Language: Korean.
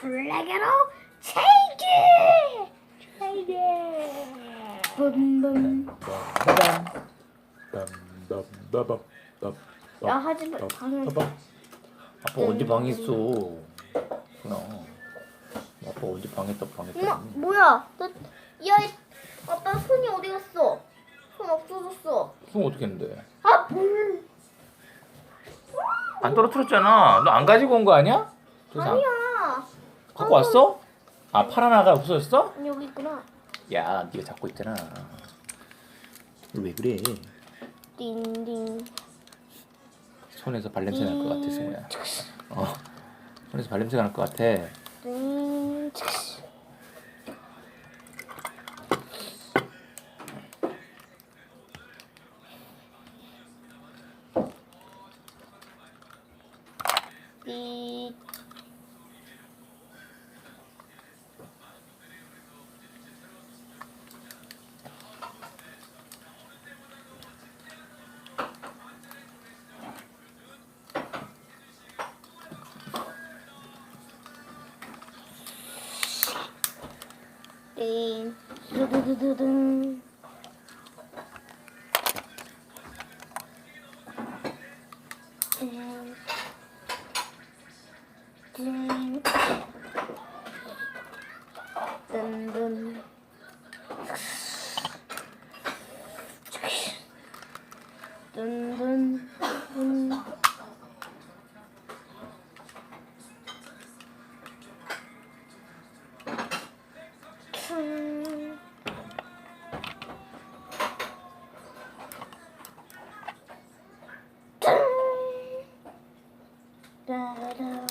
블랙으로 체이기 체이기 붐붐 야 하지 마. 방금 아빠 언제 방했어? 그냥 아빠 언제 방했다 엄마 방했다. 뭐야? 너 야 아빠 손이 어디 갔어? 손 없어졌어. 그럼 어떻게 했는데? 아볼 안 떨어뜨렸잖아. 너 안 가지고 온 거 아니야? 아니야 갖고 왔어? 아 파란 아가 없어졌어? 여기 있구나 야, 네가 잡고 있잖아. 왜 그래? 띵띵 손에서 발냄새 날 것 같아, 승우야. 어. 손에서 발냄새가 날것 같아. 띵띠 띵 두두두두둥 띵 띵. 크라!